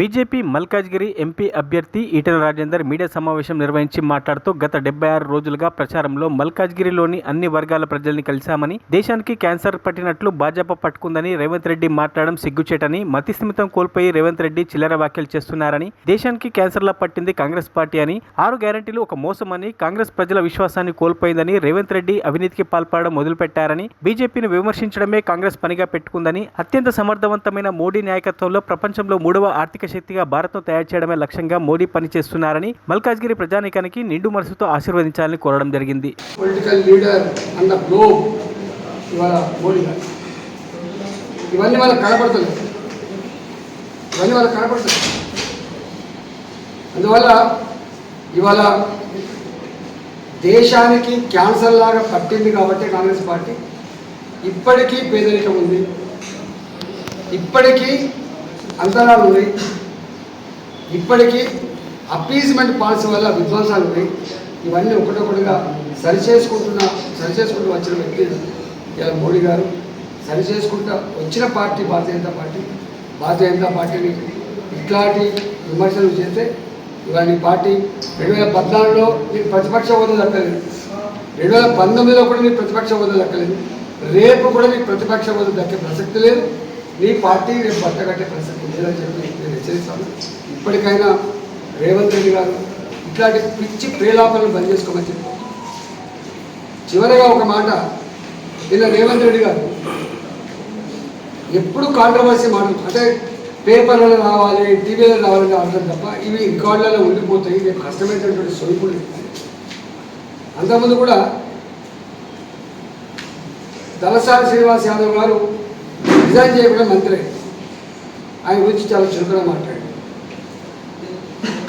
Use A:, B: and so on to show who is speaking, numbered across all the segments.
A: BJP Malkajgiri MP అభ్యర్థి Etela Rajender media సమావేశం నిర్వహించి మాట్లాడుతూ గత డెబ్బై ఆరు రోజులుగా ప్రచారంలో మల్కాజ్గిరిలోని అన్ని వర్గాల ప్రజల్ని కలిశామని దేశానికి క్యాన్సర్ పట్టినట్లు భాజపా పట్టుకుందని రేవంత్ రెడ్డి మాట్లాడడం సిగ్గుచేటని మతిస్థిమితం కోల్పోయి రేవంత్ రెడ్డి చిల్లర వ్యాఖ్యలు చేస్తున్నారని దేశానికి క్యాన్సర్లా పట్టింది కాంగ్రెస్ పార్టీ అని ఆరు గ్యారంటీలు ఒక మోసమని కాంగ్రెస్ ప్రజల విశ్వాసాన్ని కోల్పోయిందని రేవంత్ రెడ్డి అవినీతికి పాల్పడడం మొదలుపెట్టారని బీజేపీని విమర్శించడమే కాంగ్రెస్ పనిగా పెట్టుకుందని అత్యంత సమర్థవంతమైన మోడీ నాయకత్వంలో ప్రపంచంలో మూడవ ఆర్థిక శక్తిగా భారత్ను తయారు చేయడమే లక్ష్యంగా మోడీ పనిచేస్తున్నారని మల్కాజ్గిరి ప్రజానీకానికి నిండు మనసుతో ఆశీర్వదించాలని కోరడం జరిగింది.
B: పొలిటికల్ లీడర్ అన్న మోడీ గారు. ఇవన్నీ వాళ్ళకి కనపడుతుంది ఇవన్నీ వాళ్ళకి కనపడుతుంది అందువల్ల ఇవాళ దేశానికి క్యాన్సర్ లాగా పట్టింది కాబట్టి కాంగ్రెస్ పార్టీ ఇప్పటికీ పేదరికం ఉంది. ఇప్పటికీ అంతరాలు ఉన్నాయి ఇప్పటికీ అప్పీజ్మెంట్ పాలసీ వల్ల విధ్వంసాలు ఉన్నాయి. ఇవన్నీ ఒకటొకటిగా సరిచేసుకుంటున్న సరిచేసుకుంటూ వచ్చిన వ్యక్తి ఇలా మోడీ గారు సరిచేసుకుంటూ వచ్చిన పార్టీ భారతీయ జనతా పార్టీ భారతీయ జనతా పార్టీని ఇట్లాంటి విమర్శలు చేస్తే ఇవాళ ఈ పార్టీ రెండు వేల పద్నాలుగులో నీకు ప్రతిపక్ష హోదా దక్కలేదు. రెండు వేల పంతొమ్మిదిలో కూడా నీకు ప్రతిపక్ష హోదా దక్కలేదు. రేపు కూడా నీకు ప్రతిపక్ష హోదా దక్కే ప్రసక్తి లేదు. నీ పార్టీ రేపు బట్టగట్టే ప్రసక్తి లేదని చెప్పి నేను హెచ్చరిస్తాను. ఇప్పటికైనా రేవంత్ రెడ్డి గారు ఇట్లాంటి పిచ్చి ప్రేలాపనలు బంద్ చేసుకోమని చెప్పి. చివరగా ఒక మాట ఇలా రేవంత్ రెడ్డి గారు ఎప్పుడు కాంట్రవర్సీ మాటలు అంటే పేపర్లలో రావాలి టీవీలో రావాలని అంటారు తప్ప ఇవి రికార్డులలో ఉండిపోతాయి రేపు కష్టమైనటువంటి సొలుపులు. అంతకుముందు కూడా దళసారి శ్రీనివాస్ యాదవ్ గారు రిజైన్ చేయకుండా మంత్రి. ఆయన గురించి చాలా చురుకుగా మాట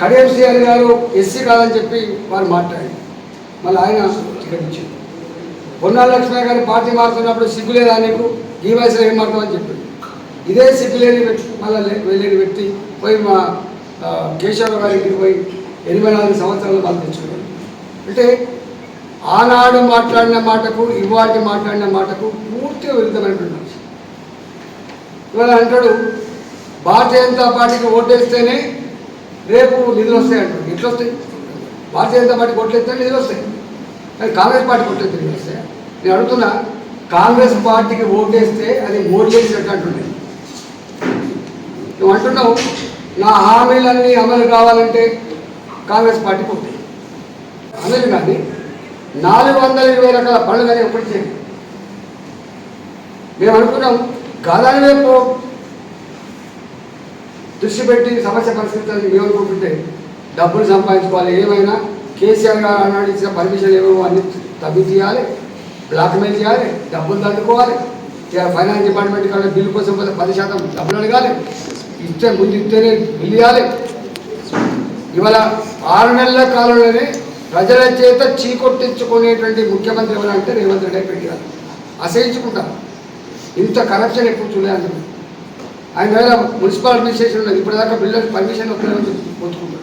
B: కడియం గారు ఎస్సీ కాదని చెప్పి వారు మాట్లాడారు. మళ్ళీ ఆయన టికెట్ ఇచ్చారు. పొన్నాల లక్ష్మయ్య గారు పార్టీ మారుతున్నప్పుడు సిగ్గులేదా నీకు? ఈ వయసులో ఏం మారుతామని చెప్పాడు ఇదే సిగ్గు లేని వ్యక్తి మళ్ళీ వెళ్ళలేని వ్యక్తి పోయి మా కేశవరావు గారి ఇంటికి పోయి ఎనభై నాలుగు సంవత్సరాలు వాళ్ళు అంటే ఆనాడు మాట్లాడిన మాటకు ఇవాటి మాట్లాడిన మాటకు పూర్తిగా విరుద్ధమైనటువంటి మనిషి. ఇవాళ అంటాడు భారతీయ జనతా పార్టీకి ఓటేస్తేనే రేపు నిధులు వస్తాయి అంటాడు ఎట్లా వస్తాయి? భారతీయ జనతా పార్టీ కొట్లెత్తే నిధులు వస్తాయి. కానీ కాంగ్రెస్ పార్టీ కొట్లెత్తే నిధులు వస్తాయి? నేను అడుగుతున్నా కాంగ్రెస్ పార్టీకి ఓటేస్తే అది మోడీ చేసినట్టు అంటుండే నువ్వు అంటున్నావు నా హామీలన్నీ అమలు కావాలంటే కాంగ్రెస్ పార్టీ ఓటే అమలు కానీ నాలుగు వందల ఇరవై రకాల పనులు కానీ ఎప్పుడు చేయండి. మేము అనుకున్నాం గదానివే వైపు దృష్టి పెట్టి సమస్య పరిస్థితులు మేము డబ్బులు సంపాదించుకోవాలి. ఏమైనా కేసీఆర్ గారు అన్నాడు ఇచ్చిన పర్మిషన్ ఏమో అన్ని తగ్గు తీయాలి బ్లాక్మెయిల్ చేయాలి డబ్బులు తట్టుకోవాలి. ఫైనాన్స్ డిపార్ట్మెంట్ కాడ బిల్లు కోసం పోతే పది శాతం డబ్బులు అడగాలి. ఇస్తే ముందు ఇస్తేనే బిల్లు ఇవ్వాలి. ఇవాళ ఆరు నెలల కాలంలోనే ప్రజల చేత చీకొట్టించుకునేటువంటి ముఖ్యమంత్రి ఎవరంటే రేవంత్ రెడ్డి పెట్టారు అసహించుకుంటారు. ఇంత కరప్షన్ ఎప్పుడు చూడాలి ఆయన దగ్గర మున్సిపల్ అడ్మినిస్ట్రేషన్ ఉన్నది. ఇప్పటిదాకా బిల్డర్ పర్మిషన్ వస్తుందని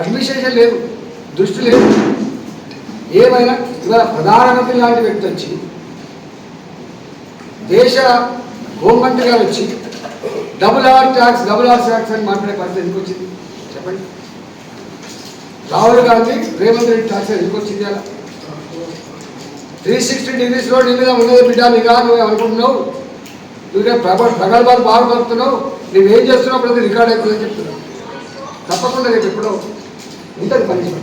B: అడ్మినిస్ట్రేషన్ లేదు దృష్టి లేదు. ఏమైనా ఇవాళ ప్రధానమంత్రి లాంటి వ్యక్తి వచ్చి దేశ హోంమంత్రి గారు వచ్చి double R tax double R tax అని మాట్లాడే పరిస్థితి ఎందుకు వచ్చింది? చెప్పండి. రాహుల్ గాంధీ రేవంత్ రెడ్డి ట్యాక్స్ ఎందుకు వచ్చింది అలా త్రీ సిక్స్టీ డిగ్రీస్లో నీ మీద ఉన్నది బిడ్డ నీగా నువ్వు అనుకుంటున్నావు? నువ్వు ప్రబల ప్రగల్భాలు బాగా పలుకుతున్నావు నువ్వేం చేస్తున్నావు ప్రతి రికార్డ్ అవుతుందని చెప్తున్నావు. తప్పకుండా రేపు ఎప్పుడో ఉంటుంది పనిచేయడం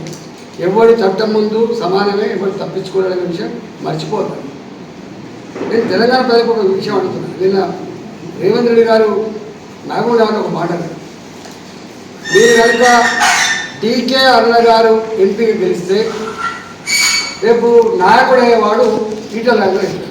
B: ఎవరి చట్టం ముందు సమానమే ఎవరు తప్పించుకోలేదనే విషయం మర్చిపోతాను నేను తెలంగాణ ప్రజలకు ఒక విషయం అడుగుతున్నాను నిన్న రేవంత్ రెడ్డి గారు నాగూడ ఒక మాట మీరు కనుక టీకే అరుణ గారు ఎంపీకి గెలిస్తే రేపు నాయకుడు అయ్యేవాడు ఈటల రాజేంద్ర